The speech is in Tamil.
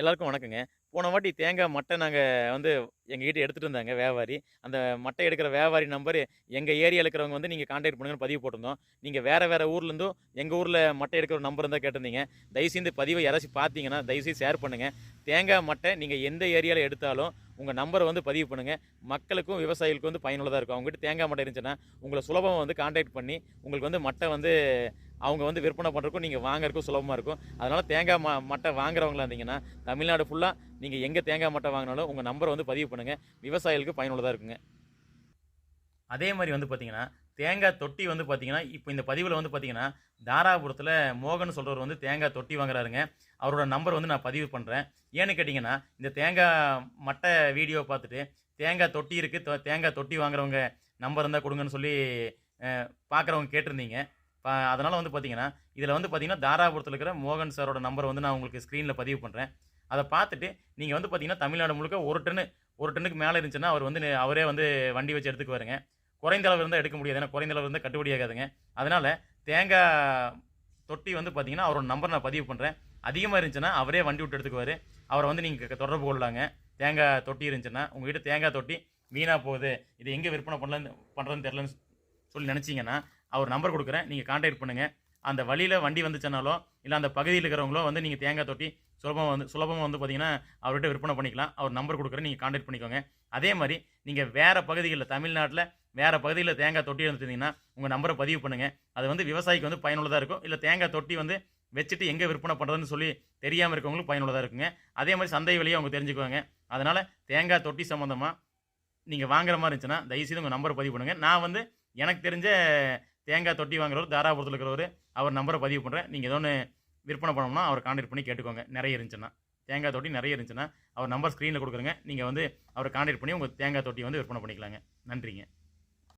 எல்லாருக்கும் வணக்கங்க. போன வாட்டி தேங்காய் மட்டை நாங்கள் வந்து எங்ககிட்ட எடுத்துகிட்டு இருந்தாங்க வியாபாரி. அந்த மட்டை எடுக்கிற வியாபாரி நம்பர் எங்கள் ஏரியாவில் இருக்கிறவங்க வந்து நீங்கள் காண்டாக்ட் பண்ணுங்கன்னு பதிவு போட்டிருந்தோம். நீங்கள் வேறு வேறு ஊர்லேருந்தும் எங்கள் ஊரில் மட்டை எடுக்கிற நம்பர் இருந்தால் கேட்டிருந்தீங்க. தயவுசெய்து பதிவை யாராச்சும் பார்த்தீங்கன்னா, தயவுசெய்து ஷேர் பண்ணுங்கள் தேங்காய் மட்டை நீங்கள் எந்த ஏரியாவில் எடுத்தாலும் உங்கள் நம்பரை வந்து பதிவு பண்ணுங்கள் மக்களுக்கும், விவசாயிகளுக்கும் வந்து பயனுள்ளதாக இருக்கும். அவங்ககிட்ட தேங்காய் மட்டை இருந்துச்சுன்னா, உங்களை சுலபமாக வந்து காண்டாக்ட் பண்ணி உங்களுக்கு வந்து மட்டை வந்து அவங்க வந்து விற்பனை பண்ணுறக்கும் நீங்கள் வாங்குறதுக்கும் சுலபமாக இருக்கும். அதனால் தேங்காய் ம மட்டை வாங்குறவங்களா இருந்தீங்கன்னா, தமிழ்நாடு ஃபுல்லாக நீங்கள் எங்கே தேங்காய் மட்டை வாங்கினாலும் உங்கள் நம்பரை வந்து பதிவு பண்ணுங்கள் விவசாயிகளுக்கு பயனுள்ளதாக இருக்குங்க. அதே மாதிரி வந்து பார்த்தீங்கன்னா, தேங்காய் தொட்டி வந்து பார்த்தீங்கன்னா, இப்போ இந்த பதிவில் வந்து பார்த்தீங்கன்னா, தாராபுரத்தில் மோகன் சொல்கிறவர் வந்து தேங்காய் தொட்டி வாங்குறாருங்க. அவரோட நம்பர் வந்து நான் பதிவு பண்ணுறேன் ஏன்னு கேட்டிங்கன்னா இந்த தேங்காய் மட்டை வீடியோ பார்த்துட்டு, தேங்காய் தொட்டி இருக்குது தேங்காய் தொட்டி வாங்குறவங்க நம்பர் இருந்தால் கொடுங்கன்னு சொல்லி பார்க்குறவங்க கேட்டிருந்தீங்க. இப்போ அதனால் வந்து பார்த்தீங்கன்னா, இதில் வந்து பார்த்தீங்கன்னா, தாராபுரத்தில் இருக்கிற மோகன் சாரோட நம்பர் வந்து நான் உங்களுக்கு ஸ்க்ரீனில் பதிவு பண்ணுறேன் அதை பார்த்துட்டு, நீங்கள் வந்து பார்த்தீங்கன்னா, தமிழ்நாடு முழுக்க ஒரு டன்னு ஒரு டன்னுக்கு மேலே இருந்துச்சுன்னா, அவர் வந்து அவரே வந்து வண்டி வச்சு எடுத்துக்குவாருங்க. குறைந்த அளவு இருந்தால் எடுக்க முடியாது. ஏன்னா குறைந்த அளவு இருந்தால் கட்டுப்படி ஆகாதுங்க. தேங்காய் தொட்டி வந்து பார்த்தீங்கன்னா, அவரோட நம்பர் நான் பதிவு பண்ணுறேன் அதிகமாக இருந்துச்சுன்னா, அவரே வண்டி விட்டு எடுத்துக்குவார் அவரை வந்து நீங்கள் தொடர்பு கொள்ளலாங்க. தேங்காய் தொட்டி இருந்துச்சுன்னா, உங்கள்கிட்ட தேங்காய் தொட்டி வீணாக போகுது. இது எங்கே விற்பனை பண்ணலான்னு பண்ணுறதுன்னு தெரிலன்னு சொல்லி நினச்சிங்கன்னா அவர் நம்பர் கொடுக்குறேன் நீங்கள் கான்டாக்ட் பண்ணுங்கள் அந்த வழியில் வண்டி வந்துச்சுனாலோ, இல்லை அந்த பகுதியில் இருக்கிறவங்களோ வந்து நீங்கள் தேங்காய் தொட்டி சுலபமாக வந்து சுலபமாக வந்து பார்த்தீங்கன்னா, அவர்கிட்ட விற்பனை பண்ணிக்கலாம். அவர் நம்பர் கொடுக்குறேன் நீங்கள் கான்டாக்ட் பண்ணிக்கோங்க. அதே மாதிரி நீங்கள் வேறு பகுதிகளில் தமிழ்நாட்டில் வேறு பகுதியில் தேங்காய் தொட்டி வச்சிருந்தீங்கன்னா, உங்கள் நம்பரை பதிவு பண்ணுங்கள் அது வந்து விவசாயிக்கு வந்து பயனுள்ளதாக இருக்கும். இல்லை தேங்காய் தொட்டி வந்து வச்சுட்டு எங்கே விற்பனை பண்ணுறதுன்னு சொல்லி தெரியாமல் இருக்கவங்களுக்கு பயனுள்ளதாக இருக்குங்க. அதே மாதிரி சந்தை வழியை அவங்க தெரிஞ்சுக்குவாங்க. அதனால் தேங்காய் தொட்டி சம்மந்தமாக நீங்கள் வாங்குற மாதிரி இருந்துச்சுன்னா, தயவுசெய்து உங்கள் நம்பரை பதிவு பண்ணுங்கள் நான் வந்து எனக்கு தெரிஞ்ச தேங்காய் தொட்டி வாங்குறவர் தாராபுரத்தில் இருக்கிறவரு, அவர் நம்பரை பதிவு பண்ணுறேன் நீங்கள் ஏதோ ஒன்று விற்பனை பண்ணணும்னா, அவர் கான்டாக்ட் பண்ணி கேட்டுக்கோங்க. நிறைய இருந்துச்சுன்னா. தேங்காய் தொட்டி நிறைய இருந்துச்சுன்னா, அவர் நம்பர் ஸ்க்ரீனில் கொடுக்குறங்க நீங்கள் வந்து அவரை கான்டாக்ட் பண்ணி உங்கள் தேங்காய் தொட்டி வந்து விற்பனை பண்ணிக்கலாங்க. நன்றிங்க.